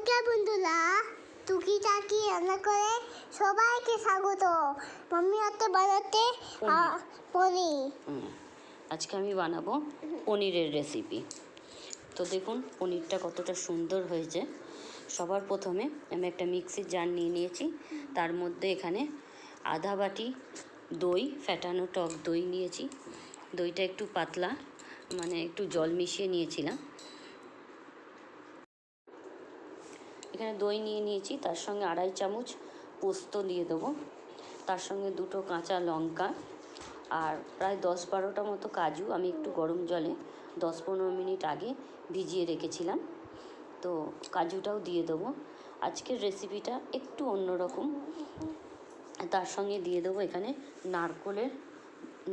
নমস্কার বন্ধুরা টুকি টাকি রান্না করে সবাইকে স্বাগত। মাম্মি হাতে বানাতে পনির। আজকে আমি বানাবো পনিরের রেসিপি তো দেখুন পনিরটা কতটা সুন্দর হয়েছে। সবার প্রথমে আমি একটা মিক্সির জার নিয়ে নিয়েছি। তার মধ্যে এখানে আধা বাটি দই ফ্যাটানো টক দই নিয়েছি। দইটা একটু পাতলা মানে একটু জল মিশিয়ে নিয়েছিলাম। এখানে দই নিয়ে নিয়েছি, তার সঙ্গে আড়াই চামচ পোস্ত দিয়ে দেবো। তার সঙ্গে দুটো কাঁচা লঙ্কা আর প্রায় দশ বারোটা মতো কাজু আমি একটু গরম জলে দশ পনেরো মিনিট আগে ভিজিয়ে রেখেছিলাম। তো কাজুটাও দিয়ে দেবো। আজকের রেসিপিটা একটু অন্যরকম। তার সঙ্গে দিয়ে দেবো এখানে নারকোলের,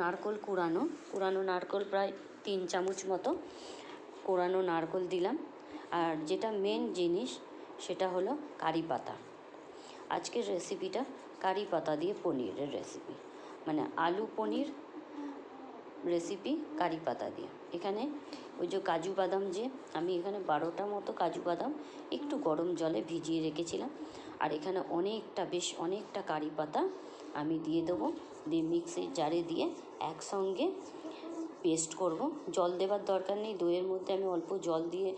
নারকোল কুড়ানো। কুড়ানো নারকোল প্রায় তিন চামচ মতো। কোরানো নারকোল দিলাম। আর যেটা মেন জিনিস সেটা হলো কারি পাতা। আজকের রেসিপিটা কারি পাতা দিয়ে পনিরের রেসিপি মানে আলু পনির রেসিপি কারি পাতা দিয়ে। এখানে ওই যে কাজু বাদাম যে, আমি এখানে বারোটা মতো কাজু বাদাম একটু গরম জলে ভিজিয়ে রেখেছিলাম। আর এখানে অনেকটা, বেশ অনেকটা কারি পাতা আমি দিয়ে দেবো। দিয়ে মিক্সির জারে দিয়ে একসঙ্গে পেস্ট করব। জল দেবার দরকার নেই, দইয়ের মধ্যে আমি অল্প জল দিয়ে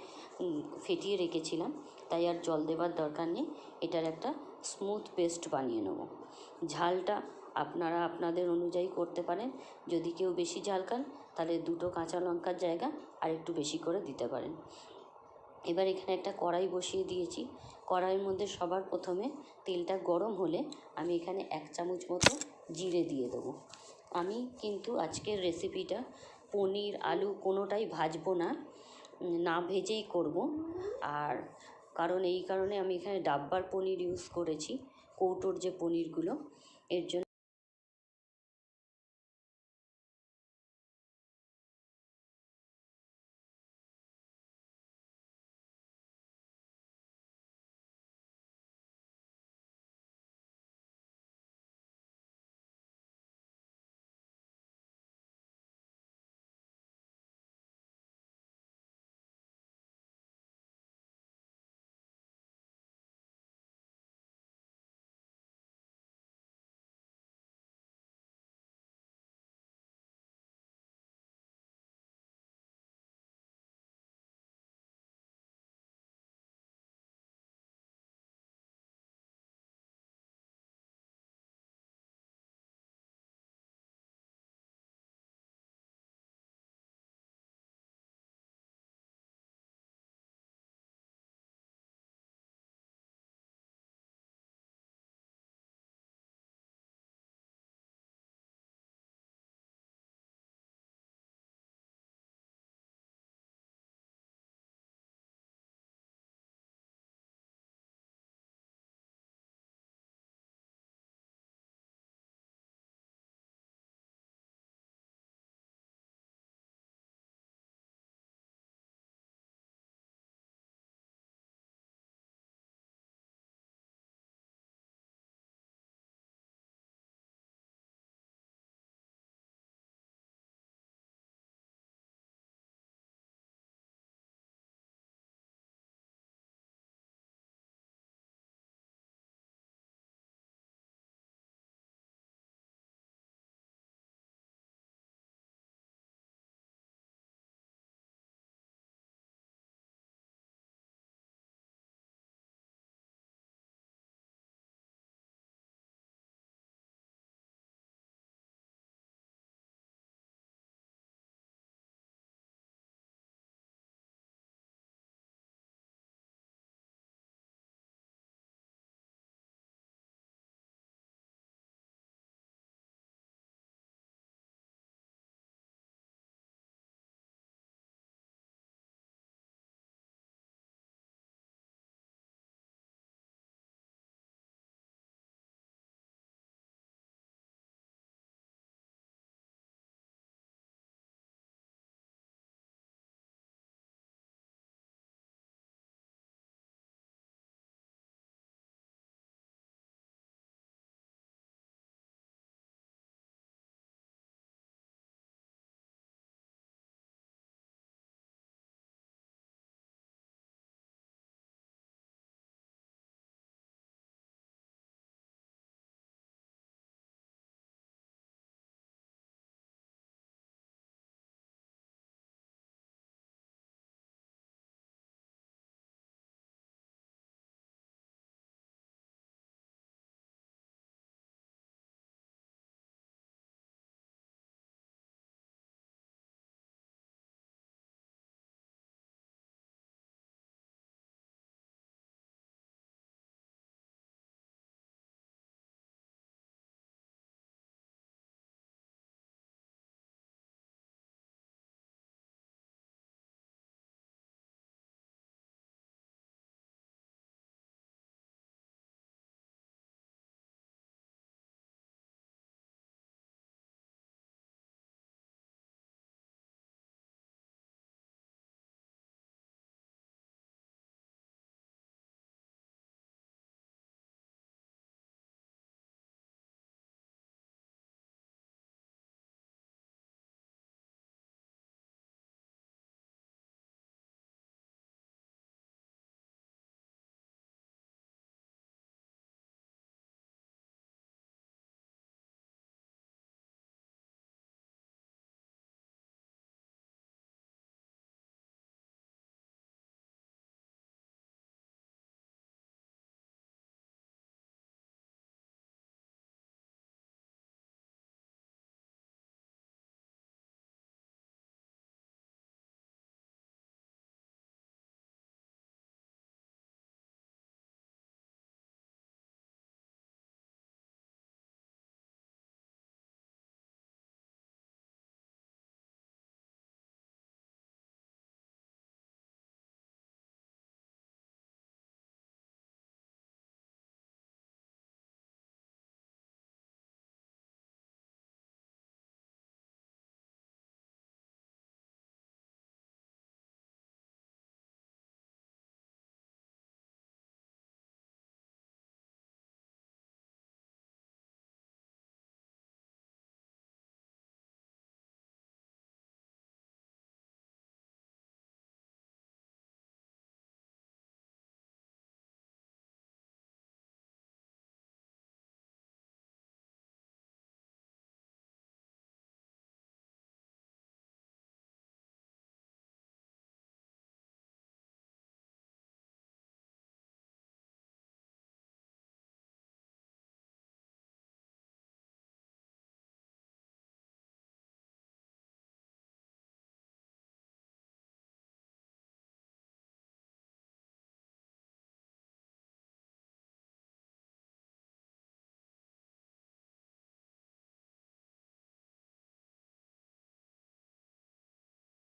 ফেটিয়ে রেখেছিলাম। তাই আর জল দেবার দরকার নেই, এটার একটা স্মুথ পেস্ট বানিয়ে নেব। ঝালটা আপনারা আপনাদের অনুযায়ী করতে পারেন, যদি কেউ বেশি ঝাল খান, তাহলে দুটো কাঁচা লঙ্কার জায়গা আর একটু বেশি করে দিতে পারেন। এবার এখানে একটা কড়াই বসিয়ে দিয়েছি। কড়াইয়ের মধ্যে সবার প্রথমে তেলটা গরম হলে আমি এখানে এক চামচ মতো জিরে দিয়ে দেবো। আমি কিন্তু আজকের রেসিপিটা পনির, আলু কোনোটাই ভাজবো না না ভেজেই করব। আর কারণ এই কারণে আমি এখানে ডাব্বার পনির ইউজ করেছি কৌটোর যে পনিরগুলো এর জন্য